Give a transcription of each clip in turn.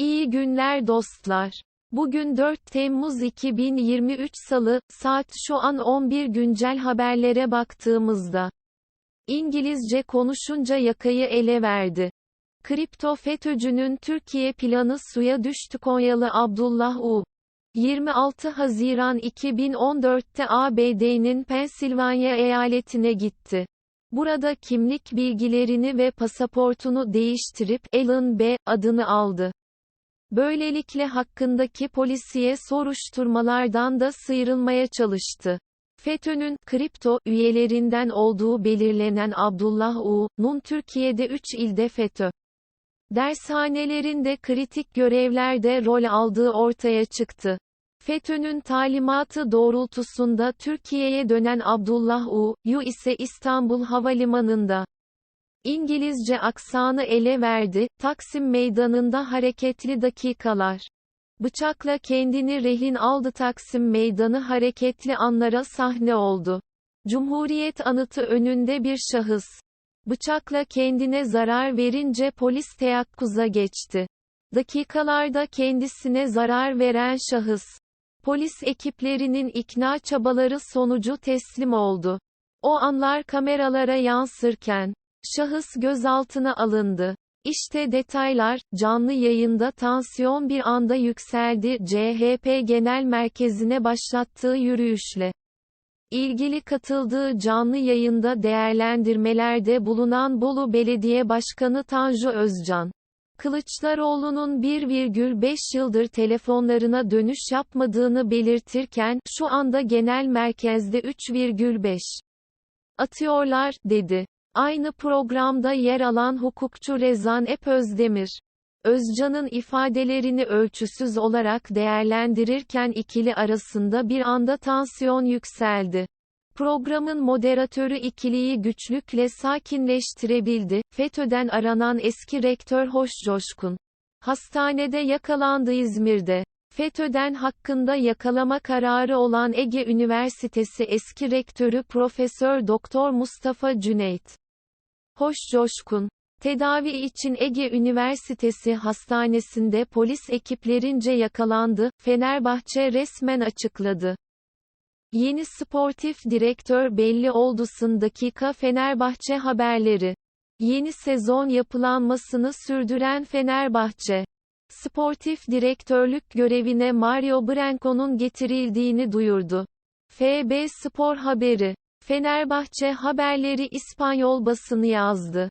İyi günler dostlar. Bugün 4 Temmuz 2023 Salı, saat şu an 11 güncel haberlere baktığımızda. İngilizce konuşunca yakayı ele verdi. Kripto FETÖ'cünün Türkiye planı suya düştü Konyalı Abdullah U. 26 Haziran 2014'te ABD'nin Pensilvanya eyaletine gitti. Burada kimlik bilgilerini ve pasaportunu değiştirip Alan B. adını aldı. Böylelikle hakkındaki polisiye soruşturmalardan da sıyrılmaya çalıştı. FETÖ'nün kripto üyelerinden olduğu belirlenen Abdullah U.'nun Türkiye'de 3 ilde FETÖ dershanelerinde kritik görevlerde rol aldığı ortaya çıktı. FETÖ'nün talimatı doğrultusunda Türkiye'ye dönen Abdullah U.'yu ise İstanbul Havalimanı'nda İngilizce aksanı ele verdi, Taksim Meydanı'nda hareketli dakikalar. Bıçakla kendini rehin aldı Taksim Meydanı hareketli anlara sahne oldu. Cumhuriyet anıtı önünde bir şahıs. Bıçakla kendine zarar verince polis teyakkuza geçti. Dakikalarda kendisine zarar veren şahıs. Polis ekiplerinin ikna çabaları sonucu teslim oldu. O anlar kameralara yansırken, Şahıs gözaltına alındı. İşte detaylar, canlı yayında tansiyon bir anda yükseldi, CHP Genel Merkezi'ne başlattığı yürüyüşle. İlgili katıldığı canlı yayında değerlendirmelerde bulunan Bolu Belediye Başkanı Tanju Özcan. Kılıçdaroğlu'nun 1,5 yıldır telefonlarına dönüş yapmadığını belirtirken, şu anda genel merkezde 3,5 atıyorlar, dedi. Aynı programda yer alan hukukçu Rezan Ep Özdemir, Özcan'ın ifadelerini ölçüsüz olarak değerlendirirken ikili arasında bir anda tansiyon yükseldi. Programın moderatörü ikiliyi güçlükle sakinleştirebildi. FETÖ'den aranan eski rektör Hoş Coşkun. Hastanede yakalandı İzmir'de. FETÖ'den hakkında yakalama kararı olan Ege Üniversitesi eski rektörü Profesör Doktor Mustafa Cüneyt Hoş Coşkun Tedavi için Ege Üniversitesi Hastanesi'nde polis ekiplerince yakalandı, Fenerbahçe resmen açıkladı. Yeni sportif direktör belli oldu. dakika Fenerbahçe haberleri. Yeni sezon yapılanmasını sürdüren Fenerbahçe. Sportif direktörlük görevine Mario Branco'nun getirildiğini duyurdu. FB Spor haberi. Fenerbahçe haberleri İspanyol basını yazdı.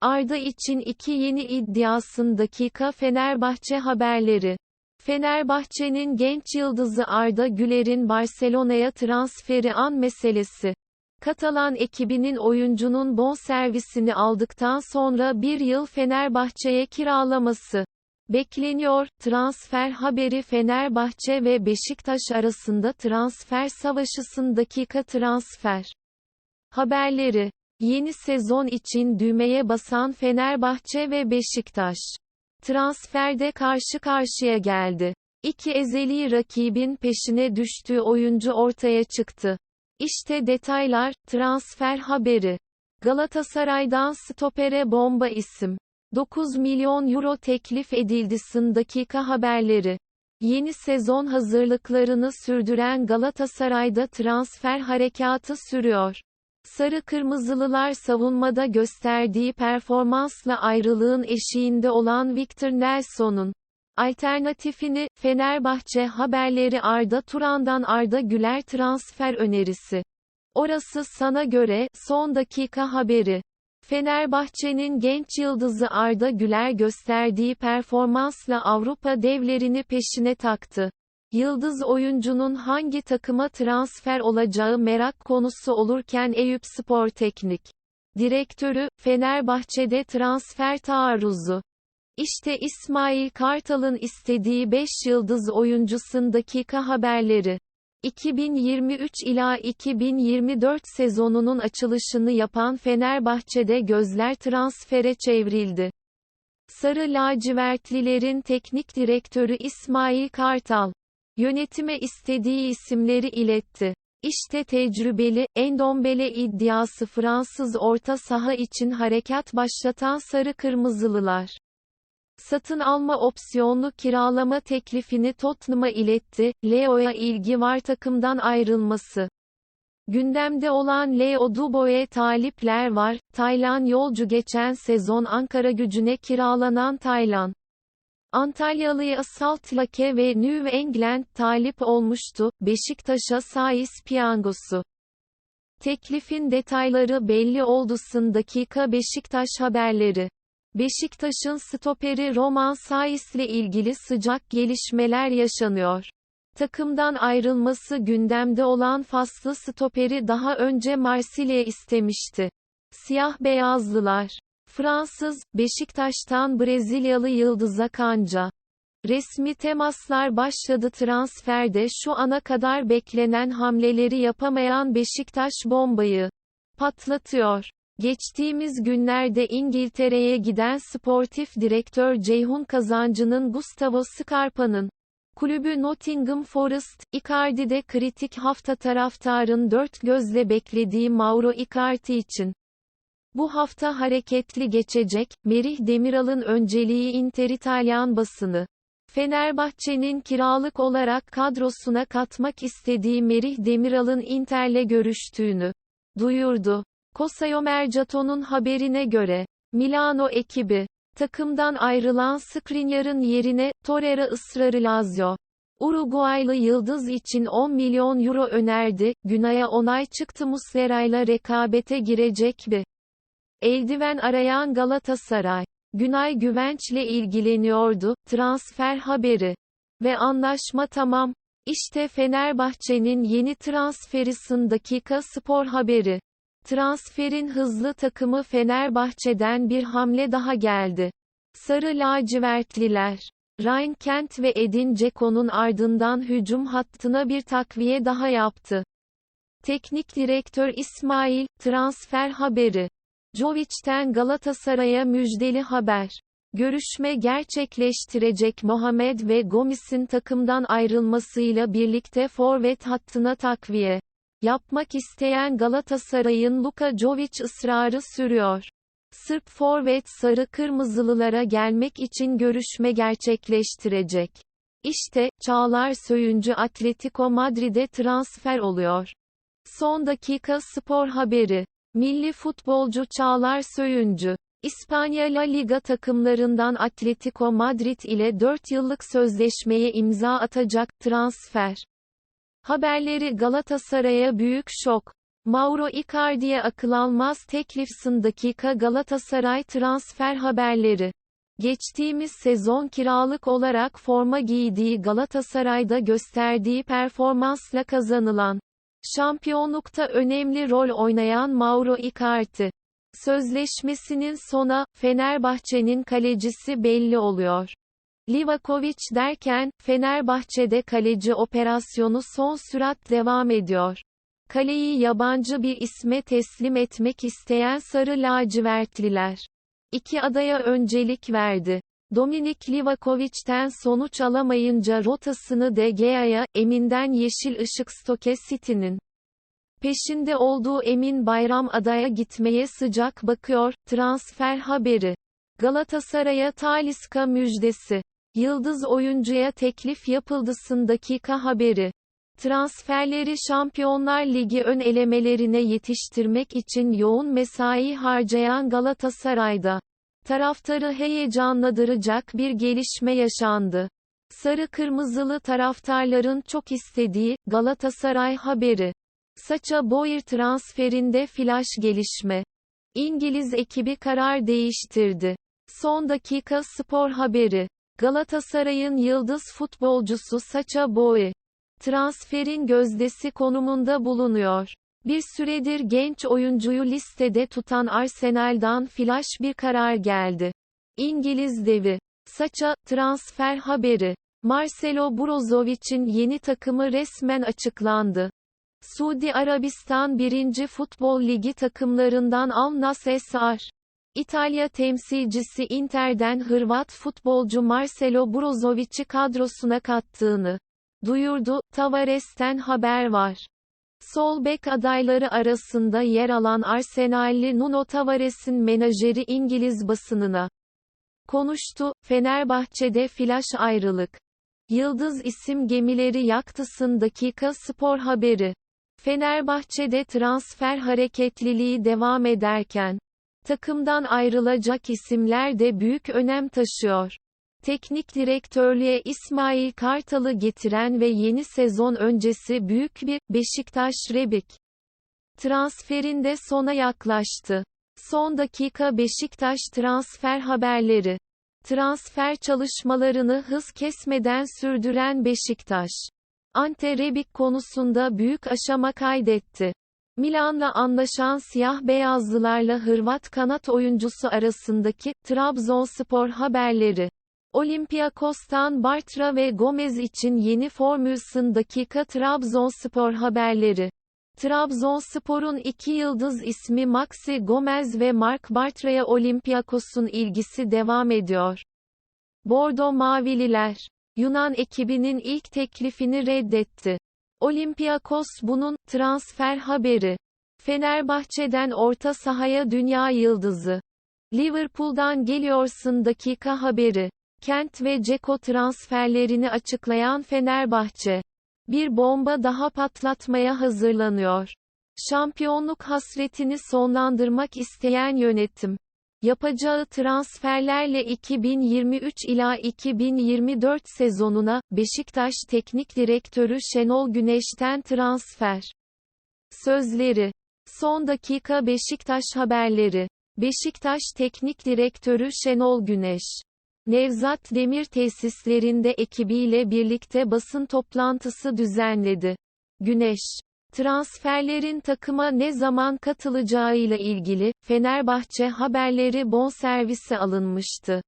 Arda için iki yeni iddiasın dakika Fenerbahçe haberleri. Fenerbahçe'nin genç yıldızı Arda Güler'in Barcelona'ya transferi an meselesi. Katalan ekibinin oyuncunun bonservisini aldıktan sonra bir yıl Fenerbahçe'ye kiralaması bekleniyor. Transfer haberi Fenerbahçe ve Beşiktaş arasında transfer savaşısın dakika transfer haberleri. Yeni sezon için düğmeye basan Fenerbahçe ve Beşiktaş. Transferde karşı karşıya geldi. İki ezeli rakibin peşine düştüğü oyuncu ortaya çıktı. İşte detaylar, transfer haberi. Galatasaray'dan stopere bomba isim. 9 milyon euro teklif edildi. dakika haberleri. Yeni sezon hazırlıklarını sürdüren Galatasaray'da transfer harekatı sürüyor. Sarı Kırmızılılar savunmada gösterdiği performansla ayrılığın eşiğinde olan Victor Nelson'un alternatifini, Fenerbahçe haberleri Arda Turan'dan Arda Güler transfer önerisi. Orası sana göre, son dakika haberi. Fenerbahçe'nin genç yıldızı Arda Güler gösterdiği performansla Avrupa devlerini peşine taktı. Yıldız oyuncunun hangi takıma transfer olacağı merak konusu olurken Eyüp Spor Teknik Direktörü, Fenerbahçe'de transfer taarruzu. İşte İsmail Kartal'ın istediği 5 yıldız oyuncusun dakika haberleri. 2023 ila 2024 sezonunun açılışını yapan Fenerbahçe'de gözler transfere çevrildi. Sarı lacivertlilerin teknik direktörü İsmail Kartal, yönetime istediği isimleri iletti. İşte tecrübeli, Endombele iddiası Fransız orta saha için harekat başlatan Sarı Kırmızılılar. Satın alma opsiyonlu kiralama teklifini Tottenham'a iletti, Leo'ya ilgi var takımdan ayrılması. Gündemde olan Leo Dubois'e talipler var, Taylan yolcu geçen sezon Ankara gücüne kiralanan Taylan. Antalyalı'ya Salt Lake ve New England talip olmuştu, Beşiktaş'a Sais piyangosu. Teklifin detayları belli oldusun dakika Beşiktaş haberleri. Beşiktaş'ın stoperi Roman Sais'le ilgili sıcak gelişmeler yaşanıyor. Takımdan ayrılması gündemde olan faslı stoperi daha önce Marsilya istemişti. Siyah-beyazlılar. Fransız, Beşiktaş'tan Brezilyalı Yıldız'a kanca. Resmi temaslar başladı transferde şu ana kadar beklenen hamleleri yapamayan Beşiktaş bombayı patlatıyor. Geçtiğimiz günlerde İngiltere'ye giden sportif direktör Ceyhun Kazancı'nın Gustavo Scarpa'nın kulübü Nottingham Forest, Icardi'de kritik hafta taraftarın dört gözle beklediği Mauro Icardi için. Bu hafta hareketli geçecek, Merih Demiral'ın önceliği Inter İtalyan basını. Fenerbahçe'nin kiralık olarak kadrosuna katmak istediği Merih Demiral'ın Inter'le görüştüğünü duyurdu. Cosayo Mercato'nun haberine göre, Milano ekibi, takımdan ayrılan Skriniar'ın yerine, Torreira ısrarı Lazio. Uruguaylı yıldız için 10 milyon euro önerdi, Günay'a onay çıktı Muslera'yla rekabete girecek bir. Eldiven arayan Galatasaray. Günay Güvenç'le ilgileniyordu, transfer haberi. Ve anlaşma tamam. İşte Fenerbahçe'nin yeni transferi dakika spor haberi. Transferin hızlı takımı Fenerbahçe'den bir hamle daha geldi. Sarı lacivertliler. Ryan Kent ve Edin Dzeko'nun ardından hücum hattına bir takviye daha yaptı. Teknik direktör İsmail, transfer haberi. Jovic'ten Galatasaray'a müjdeli haber. Görüşme gerçekleştirecek Mohamed ve Gomis'in takımdan ayrılmasıyla birlikte forvet hattına takviye yapmak isteyen Galatasaray'ın Luka Jovic ısrarı sürüyor. Sırp forvet sarı kırmızılılara gelmek için görüşme gerçekleştirecek. İşte, Çağlar Söyüncü Atletico Madrid'e transfer oluyor. Son dakika spor haberi. Milli futbolcu Çağlar Söyüncü, İspanya La Liga takımlarından Atletico Madrid ile 4 yıllık sözleşmeye imza atacak transfer. Haberleri Galatasaray'a büyük şok. Mauro Icardi'ye akıl almaz teklifsin dakika Galatasaray transfer haberleri. Geçtiğimiz sezon kiralık olarak forma giydiği Galatasaray'da gösterdiği performansla kazanılan şampiyonlukta önemli rol oynayan Mauro Icardi sözleşmesinin sona Fenerbahçe'nin kalecisi belli oluyor. Livakovic derken, Fenerbahçe'de kaleci operasyonu son sürat devam ediyor. Kaleyi yabancı bir isme teslim etmek isteyen sarı lacivertliler. İki adaya öncelik verdi. Dominik Livakovic'ten sonuç alamayınca rotasını De Gea'ya, Emin'den yeşil ışık Stoke City'nin peşinde olduğu Emin Bayram adaya gitmeye sıcak bakıyor, transfer haberi. Galatasaray'a Taliska müjdesi. Yıldız oyuncuya teklif yapıldısın dakika haberi. Transferleri Şampiyonlar Ligi ön elemelerine yetiştirmek için yoğun mesai harcayan Galatasaray'da taraftarı heyecanlandıracak bir gelişme yaşandı. Sarı kırmızılı taraftarların çok istediği Galatasaray haberi. Saça Boyer transferinde flash gelişme. İngiliz ekibi karar değiştirdi. Son dakika spor haberi. Galatasaray'ın yıldız futbolcusu Saça Boy, transferin gözdesi konumunda bulunuyor. Bir süredir genç oyuncuyu listede tutan Arsenal'dan flash bir karar geldi. İngiliz devi. Saça, transfer haberi. Marcelo Brozovic'in yeni takımı resmen açıklandı. Suudi Arabistan 1. Futbol Ligi takımlarından Al Nassr İtalya temsilcisi Inter'den Hırvat futbolcu Marcelo Brozovic'i kadrosuna kattığını duyurdu. Tavares'ten haber var. Sol bek adayları arasında yer alan Arsenalli Nuno Tavares'in menajeri İngiliz basınına konuştu. Fenerbahçe'de flash ayrılık. Yıldız isim gemileri yaktısın dakika spor haberi. Fenerbahçe'de transfer hareketliliği devam ederken, takımdan ayrılacak isimler de büyük önem taşıyor. Teknik direktörlüğe İsmail Kartal'ı getiren ve yeni sezon öncesi büyük bir Beşiktaş Rebik transferinde sona yaklaştı. Son dakika Beşiktaş transfer haberleri. Transfer çalışmalarını hız kesmeden sürdüren Beşiktaş, Ante Rebic konusunda büyük aşama kaydetti. Milan'la anlaşan siyah beyazlılarla Hırvat kanat oyuncusu arasındaki Trabzonspor haberleri. Olympiakos'tan Bartra ve Gomez için yeni formülsün dakika Trabzonspor haberleri. Trabzonspor'un iki yıldız ismi Maxi Gomez ve Mark Bartra'ya Olympiakos'un ilgisi devam ediyor. Bordo Mavililer, Yunan ekibinin ilk teklifini reddetti. Olympiakos bunun, transfer haberi. Fenerbahçe'den orta sahaya dünya yıldızı. Liverpool'dan geliyorsun dakika haberi. Kent ve Ceko transferlerini açıklayan Fenerbahçe. Bir bomba daha patlatmaya hazırlanıyor. Şampiyonluk hasretini sonlandırmak isteyen yönetim, yapacağı transferlerle 2023 ila 2024 sezonuna, Beşiktaş Teknik Direktörü Şenol Güneş'ten transfer. Sözleri. Son dakika Beşiktaş haberleri. Beşiktaş Teknik Direktörü Şenol Güneş. Nevzat Demir tesislerinde ekibiyle birlikte basın toplantısı düzenledi. Güneş Transferlerin takıma ne zaman katılacağıyla ilgili, Fenerbahçe haberleri bonservise alınmıştı.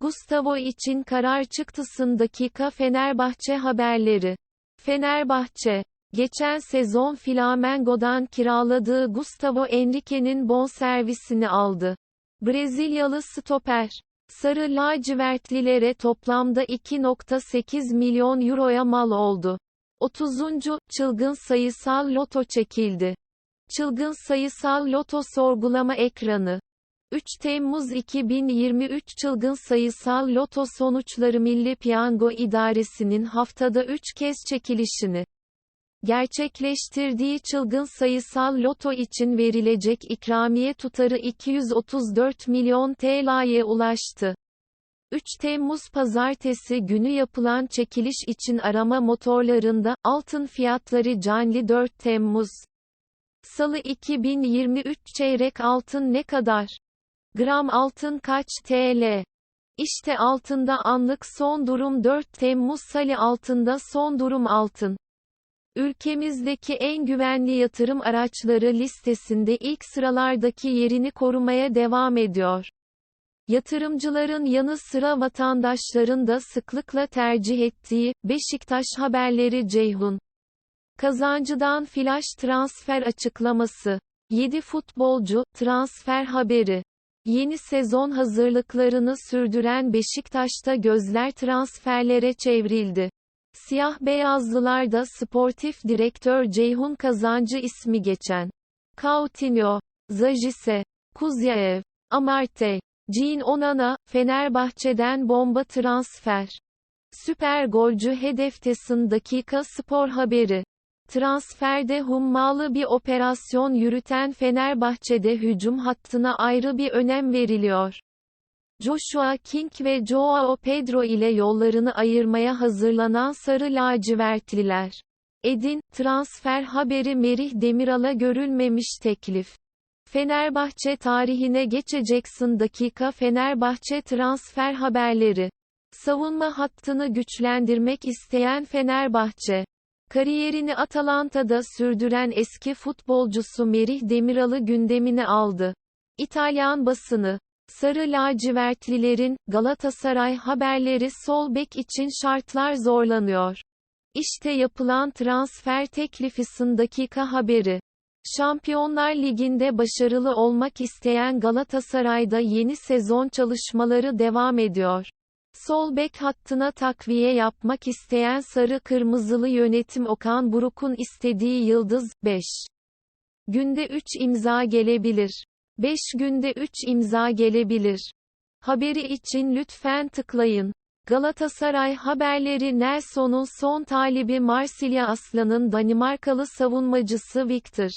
Gustavo için karar çıktısın dakika Fenerbahçe haberleri. Fenerbahçe, geçen sezon Flamengo'dan kiraladığı Gustavo Henrique'nin bonservisini aldı. Brezilyalı stoper, Sarı lacivertlilere toplamda 2.8 milyon euroya mal oldu. 30. Çılgın sayısal loto çekildi. Çılgın sayısal loto sorgulama ekranı. 3 Temmuz 2023 Çılgın sayısal loto sonuçları Milli Piyango İdaresi'nin haftada 3 kez çekilişini gerçekleştirdiği çılgın sayısal loto için verilecek ikramiye tutarı 234 milyon TL'ye ulaştı. 3 Temmuz pazartesi günü yapılan çekiliş için arama motorlarında altın fiyatları canlı 4 Temmuz Salı 2023 çeyrek altın ne kadar? Gram altın kaç TL? İşte altında anlık son durum 4 Temmuz Salı altında son durum altın Ülkemizdeki en güvenli yatırım araçları listesinde ilk sıralardaki yerini korumaya devam ediyor. Yatırımcıların yanı sıra vatandaşların da sıklıkla tercih ettiği Beşiktaş haberleri Ceyhun Kazancı'dan flash transfer açıklaması 7 futbolcu transfer haberi Yeni sezon hazırlıklarını sürdüren Beşiktaş'ta gözler transferlere çevrildi. Siyah beyazlılarda sportif direktör Ceyhun Kazancı ismi geçen. Coutinho, Zajise, Kuzyaev, Amarte, Jean Onana, Fenerbahçe'den bomba transfer. Süper golcü hedeftesin dakika spor haberi. Transferde hummalı bir operasyon yürüten Fenerbahçe'de hücum hattına ayrı bir önem veriliyor. Joshua King ve Joao Pedro ile yollarını ayırmaya hazırlanan sarı lacivertliler. Edin, transfer haberi Merih Demiral'a görülmemiş teklif. Fenerbahçe tarihine geçeceksin dakika Fenerbahçe transfer haberleri. Savunma hattını güçlendirmek isteyen Fenerbahçe. Kariyerini Atalanta'da sürdüren eski futbolcusu Merih Demiral'ı gündemine aldı. İtalyan basını Sarı lacivertlilerin, Galatasaray haberleri sol bek için şartlar zorlanıyor. İşte yapılan transfer teklifisin dakika haberi. Şampiyonlar Ligi'nde başarılı olmak isteyen Galatasaray'da yeni sezon çalışmaları devam ediyor. Sol bek hattına takviye yapmak isteyen sarı kırmızılı yönetim Okan Buruk'un istediği yıldız 5. Günde 3 imza gelebilir. 5 günde 3 imza gelebilir. Haberi için lütfen tıklayın. Galatasaray haberleri Nelson'un son talibi Marsilya Aslan'ın Danimarkalı savunmacısı Victor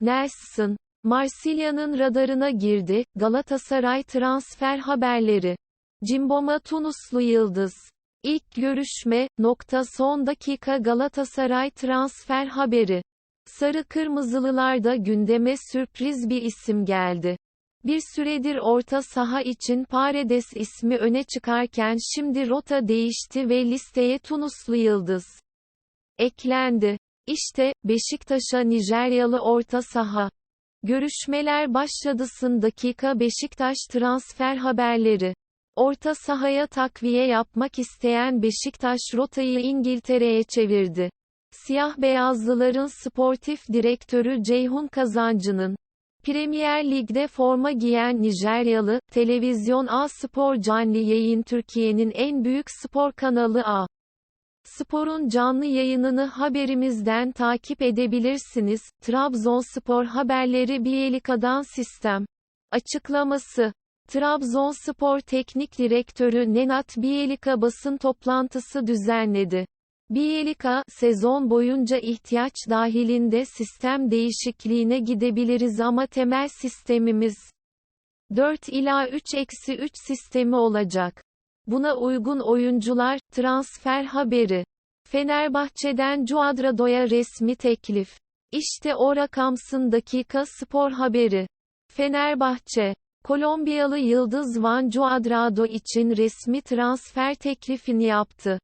Nelson, Marsilya'nın radarına girdi, Galatasaray transfer haberleri. Cimboma Tunuslu Yıldız. İlk görüşme, nokta son dakika Galatasaray transfer haberi. Sarı Kırmızılılarda gündeme sürpriz bir isim geldi. Bir süredir orta saha için Paredes ismi öne çıkarken şimdi rota değişti ve listeye Tunuslu Yıldız eklendi. İşte, Beşiktaş'a Nijeryalı orta saha. Görüşmeler başladısın dakika Beşiktaş transfer haberleri. Orta sahaya takviye yapmak isteyen Beşiktaş rotayı İngiltere'ye çevirdi. Siyah-beyazlıların sportif direktörü Ceyhun Kazancı'nın Premier Lig'de forma giyen Nijeryalı, televizyon A Spor canlı yayın Türkiye'nin en büyük spor kanalı A. Spor'un canlı yayınını haberimizden takip edebilirsiniz. Trabzonspor haberleri Bielika'dan sistem. Açıklaması. Trabzonspor Teknik Direktörü Nenat Bielika basın toplantısı düzenledi. Bielika, sezon boyunca ihtiyaç dahilinde sistem değişikliğine gidebiliriz ama temel sistemimiz 4 ila 3-3 sistemi olacak. Buna uygun oyuncular, transfer haberi. Fenerbahçe'den Cuadrado'ya resmi teklif. İşte o rakamsın dakika spor haberi. Fenerbahçe, Kolombiyalı Yıldız Van Cuadrado için resmi transfer teklifini yaptı.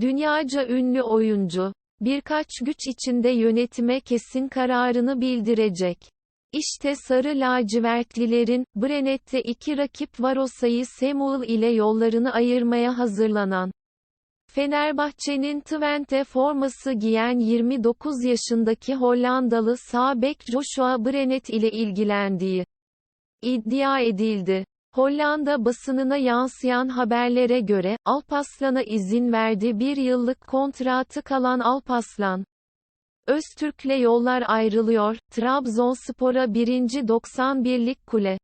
Dünyaca ünlü oyuncu, birkaç güç içinde yönetime kesin kararını bildirecek. İşte sarı lacivertlilerin, Brennet'te iki rakip Varosa'yı Samuel ile yollarını ayırmaya hazırlanan. Fenerbahçe'nin Twente forması giyen 29 yaşındaki Hollandalı sağ Joshua Brennet ile ilgilendiği iddia edildi. Hollanda basınına yansıyan haberlere göre, Alpaslan'a izin verdi bir yıllık kontratı kalan Alpaslan. Öztürk'le yollar ayrılıyor, Trabzonspor'a birinci 91'lik kule.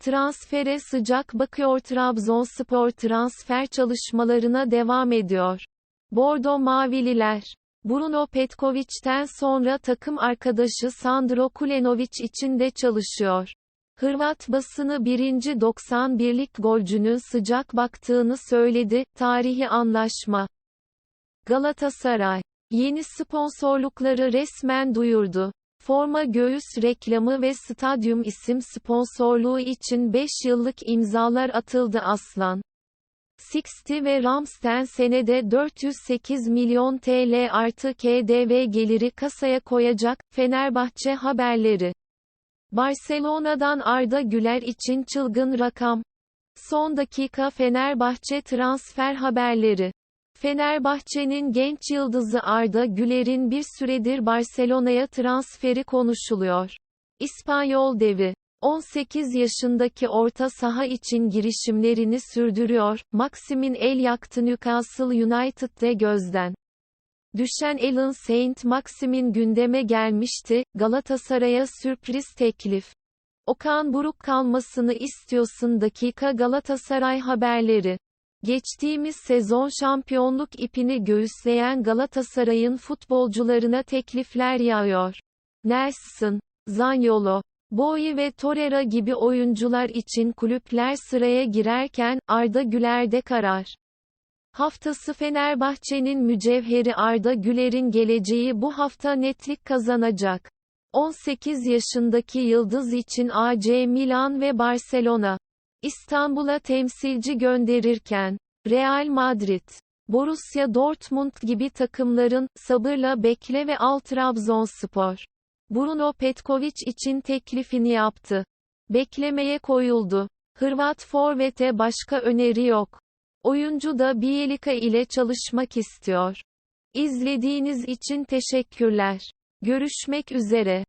Transfere sıcak bakıyor Trabzonspor transfer çalışmalarına devam ediyor. Bordo Mavililer. Bruno Petkovic'ten sonra takım arkadaşı Sandro Kulenovic için de çalışıyor. Hırvat basını birinci 91'lik golcünün sıcak baktığını söyledi, tarihi anlaşma. Galatasaray, yeni sponsorlukları resmen duyurdu. Forma göğüs reklamı ve stadyum isim sponsorluğu için 5 yıllık imzalar atıldı Aslan. Sixty ve Ramsten senede 408 milyon TL artı KDV geliri kasaya koyacak, Fenerbahçe haberleri. Barcelona'dan Arda Güler için çılgın rakam. Son dakika Fenerbahçe transfer haberleri. Fenerbahçe'nin genç yıldızı Arda Güler'in bir süredir Barcelona'ya transferi konuşuluyor. İspanyol devi 18 yaşındaki orta saha için girişimlerini sürdürüyor. Maxim'in el yaktı Newcastle United'de gözden. Düşen Alan Saint Maxim'in gündeme gelmişti, Galatasaray'a sürpriz teklif. Okan Buruk kalmasını istiyorsun dakika Galatasaray haberleri. Geçtiğimiz sezon şampiyonluk ipini göğüsleyen Galatasaray'ın futbolcularına teklifler yağıyor. Nelson, Zaniolo, Boyi ve Torreira gibi oyuncular için kulüpler sıraya girerken, Arda Güler'de karar. Haftası Fenerbahçe'nin mücevheri Arda Güler'in geleceği bu hafta netlik kazanacak. 18 yaşındaki yıldız için AC Milan ve Barcelona İstanbul'a temsilci gönderirken Real Madrid, Borussia Dortmund gibi takımların sabırla bekle ve al Trabzonspor. Bruno Petkovic için teklifini yaptı. Beklemeye koyuldu. Hırvat forvete başka öneri yok. Oyuncu da Bielika ile çalışmak istiyor. İzlediğiniz için teşekkürler. Görüşmek üzere.